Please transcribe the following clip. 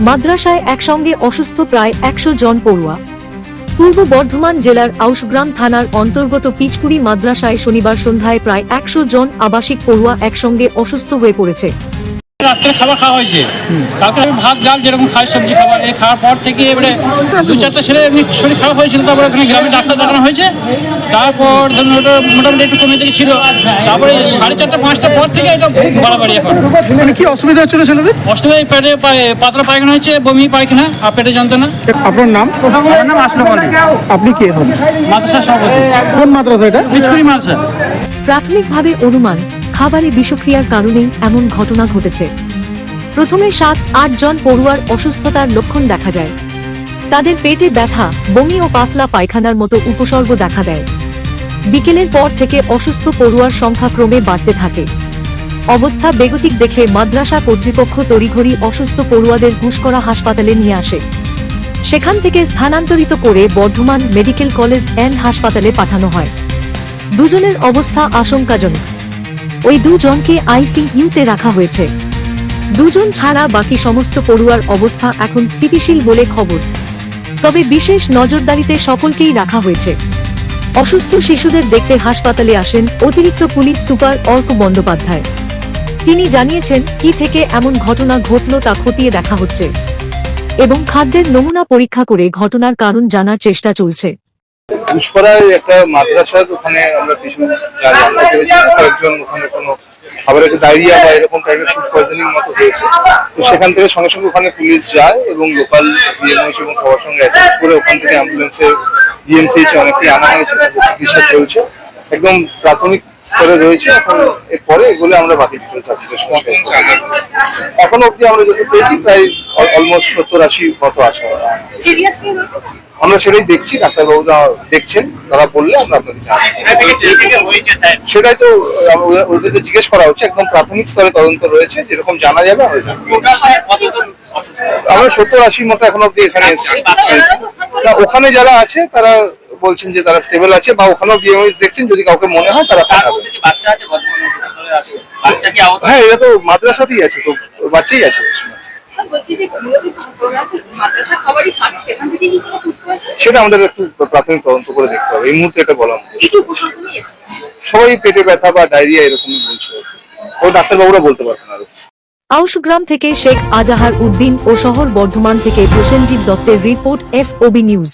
মাদ্রাসায় একসঙ্গে অসুস্থ প্রায় একশো জন পড়ুয়া। পূর্ব বর্ধমান জেলার আউশগ্রাম থানার অন্তর্গত পিচপুরি মাদ্রাসায় শনিবার সন্ধ্যায় প্রায় একশো জন আবাসিক পড়ুয়া একসঙ্গে অসুস্থ হয়ে পড়েছে। রাত্রে খাবার খাওয়া হয়েছে। কালকে আমি ভাত ডাল যেরকম খাই সবজি খাবার এই খাওয়ার পর থেকে এবারে দু চারটা ছেলে এমনি শরীর খারাপ হয়েছিল তারপরে ওখানে গ্রামে ডাক্তার দেখানো হয়েছে। তারপর ধরুন ওটা মোটামুটি একটু কমে থেকে ছিল। তারপরে সাড়ে চারটা পাঁচটা পর থেকে এটা বাড়াবাড়ি এখন। মানে কি অসুবিধা হচ্ছিল ছেলেদের? অষ্টমী পেটে পাতলা পায়খানা হয়েছে বমি পায়খানা আর পেটে যন্ত্রণা। আপনার নাম? আমার নাম আলী। আপনি কে হন? মাদ্রাসার সভাপতি। কোন মাদ্রাসা এটা? পিচকুড়ি মাদ্রাসা। প্রাথমিকভাবে অনুমান খাবারে বিষক্রিয়ার কারণেই এমন ঘটনা ঘটেছে। প্রথমে সাত, আট জন পড়ুয়ার অসুস্থতার লক্ষণ দেখা যায়। তাদের পেটে ব্যথা, বমি ও পাতলা পায়খানার মতো উপসর্গ দেখা দেয়। বিকেলের পর থেকে অসুস্থ পড়ুয়ার সংখ্যা ক্রমে বাড়তে থাকে। অবস্থা বেগতিক দেখে মাদ্রাসা কর্তৃপক্ষ তড়িঘড়ি অসুস্থ পড়ুয়াদের ঘুষকরা হাসপাতালে নিয়ে আসে। সেখান থেকে স্থানান্তরিত করে বর্ধমান মেডিকেল কলেজ অ্যান্ড হাসপাতালে পাঠানো হয়। দুজনের অবস্থা আশঙ্কাজনক। ওই দুজনকে আইসিইউতে রাখা হয়েছে। দুজন ছাড়া বাকি সমস্ত পড়ুয়ার অবস্থা এখন স্থিতিশীল বলে খবর। তবে বিশেষ নজরদারিতে সকলকেই রাখা হয়েছে। অসুস্থ শিশুদের দেখতে হাসপাতালে আসেন অতিরিক্ত পুলিশ সুপার অর্ক বন্দ্যোপাধ্যায়। তিনি জানিয়েছেন, কি থেকে এমন ঘটনা ঘটল তা খতিয়ে দেখা হচ্ছে। এবং খাদ্যের নমুনা পরীক্ষা করে ঘটনার কারণ জানার চেষ্টা চলছে। পুষ্করায় একটা মাদ্রাসার ওখানে আমরা কিছু জানতে পেরেছি কয়েকজন ওখানে কোনো খাবারের ডায়রিয়া বা এরকম টাইপের ফুড পয়জনিং মতো হয়েছে। তো সেখান থেকে সঙ্গে সঙ্গে ওখানে পুলিশ যায় এবং লোকাল জিএমএস এবং সবার সঙ্গে অ্যাসেস করে ওখান থেকে অ্যাম্বুলেন্সে জিএমসিএইচ অনেকেই আনা হয়েছে, চিকিৎসা চলছে। একদম প্রাথমিক স্তরে রয়েছে, এখন এরপরে এগুলো আমরা বাকি ডিটেলস আপনাদের। এখনও অব্দি আমরা যত পেয়েছি প্রায় অলমোস্ট সত্তর আশি মতো হয়েছে আমরা সেটাই দেখছি ডাক্তারবাবুরা দেখছেন তারা বললে আমরা আপনাকে সেটাই তো ওদেরকে জিজ্ঞেস করা হচ্ছে একদম প্রাথমিক স্তরে তদন্ত রয়েছে যেরকম জানা যাবে আমরা সত্তর আশির মতো এখন অব্দি এখানে এসেছি। না ওখানে যারা আছে তারা বলছেন যে তারা স্টেবল আছে বা ওখানেও বিএমএস দেখছেন যদি কাউকে মনে হয় তারা হ্যাঁ এটা তো মাদ্রাসাতেই আছে তো বাচ্চাই আছে। বলছি যে মাদ্রাসা খাবারই খাবে সেখান থেকে সেটা আমাদের একটু প্রাথমিক তদন্ত করে দেখতে হবে। এই মুহূর্তে এটা বলা সবাই পেটে ব্যথা বা ডায়রিয়া এরকমই বলছে। ও ডাক্তারবাবুরা বলতে পারবেন আরও। আউশগ্রাম থেকে শেখ আজাহার উদ্দিন ও শহর বর্ধমান থেকে প্রসেনজিৎ দত্তের রিপোর্ট এফ ওবি নিউজ।